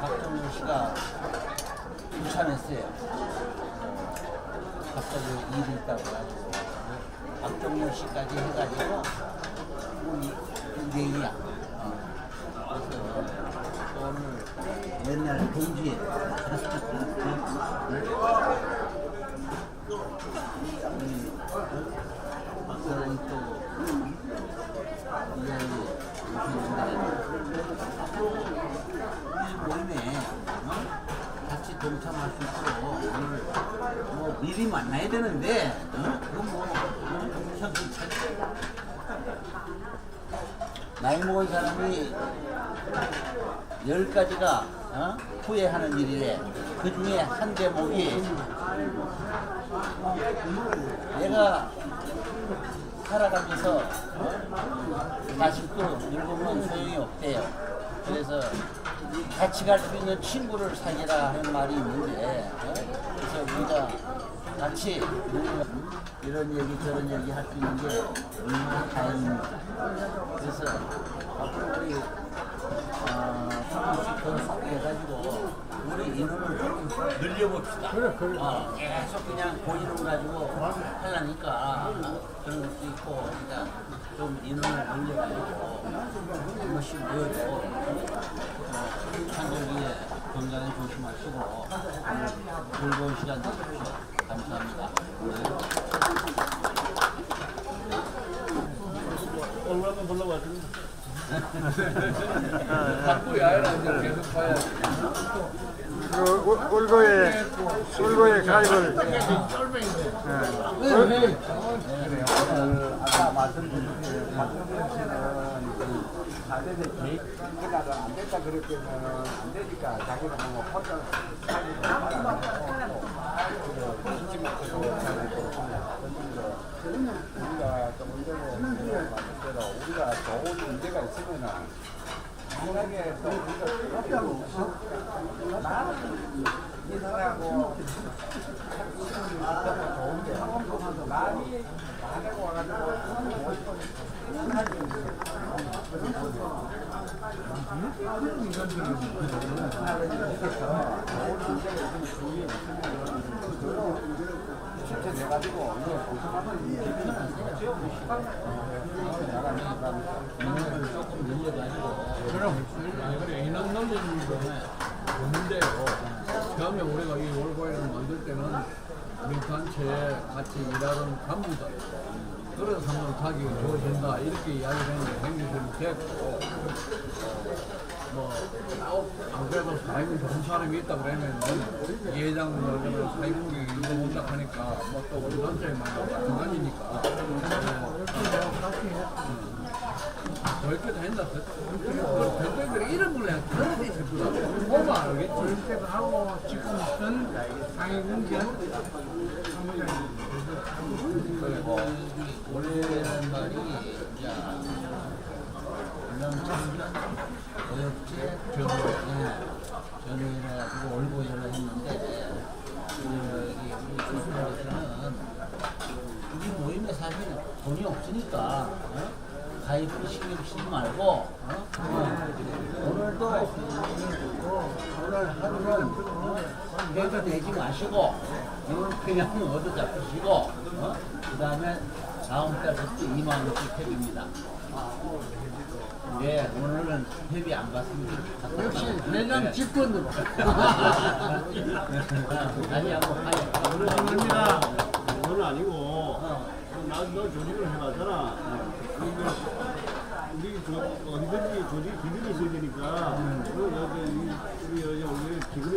박정훈 씨가 부산했어요. 갑자기 일이 있다고 해가지고 박정훈 씨까지 해가지고 우리 내일이야. 오늘 맨날 동지에 박사람이 또 이야기 오시는데 이 모임에 어? 같이 동참할 수 있도록 오늘 뭐 미리 만나야 되는데 어? 그건 뭐 어? 참 괜찮- 나이 먹은 사람이 열 가지가 어? 후회하는 일이래. 그 중에 한 대목이 내가 살아가면서 어? 다시 또 늙으면 소용이 없대요. 그래서 같이 갈 수 있는 친구를 사귀라 하는 말이 있는데 어? 그래서 우리가 같이 이런 얘기 저런 얘기 할 수 있는 게 얼마나 다행입니다. 그래서 앞으로 우리 어, 조금씩 더 소개해가지고 우리 인원을 좀 늘려봅시다. 그래, 그래. 어, 계속 그냥 보이는 거 가지고 하려니까 그런 것도 있고 그러니까 좀 인원을 늘려가지고 한 번씩 모여도 어, 한국에 건강에 조심하시고 오늘 즐거운 시간 되십시오. 감사합니다. 얼굴 한번 보려고 왔더니 자꾸 야외를 계속 봐야지. 그 울- 울고에 울고에 가입을. 아까 말씀드린 박정현 씨는 그 4대대 계획 끝나도 안 됐다 그랬으면 안 되니까 자기는 뭐 혼자 살기도 말하고 우리가 좋은 문제가 있으면은 당연하게 또 우리가 나는 이 사람하고 좋은데 많이 많이 와가지고 실제 돼가지고 이제 인원을 조금 늘려가지고 그럼 그래 인원 넘는 거는 없는데요. 처음에 우리가 이 월보이를 만들 때는 단체에 같이 일하던 간부들 그런 상황 타기 좋아진다 이렇게 이야기를 했는데 행정팀이 됐고 뭐안 그래도 사회군 좋은 사람이 있다 그러면 예장 그러면 사회국이 이거 온다 하니까 뭐 또 우리 단체만 마찬가지니까 저렇게 다 했나? 이런 걸 내가 그런 데 있었구나. 보면 알겠지. 때도 하고 지금은 상해군견 그리고 원래는 말이 명천년 어렵게 전후에 전후해가지고 올보이를 했는데 여기 조선에서는 우리 모임에 사실 돈이 없으니까 어? 가입비 신경 쓰지 말고 어? 어. 오늘도 오늘 하루는 어? 배도 내지 마시고 이건 그냥 얻어 잡으시고 어? 그 다음에 다음 달부터 2만 원씩 회비입니다. 네, 오늘은 회비 안 받습니다. 역시 매년 집권으로 다시 한번 하요. 감사합니다. 그건 아니고 나너 조직을 해봤잖아. 우리 조, 어디든지 조직 기준이 있어야 되니까 그 여기 우리 여기 우리 기준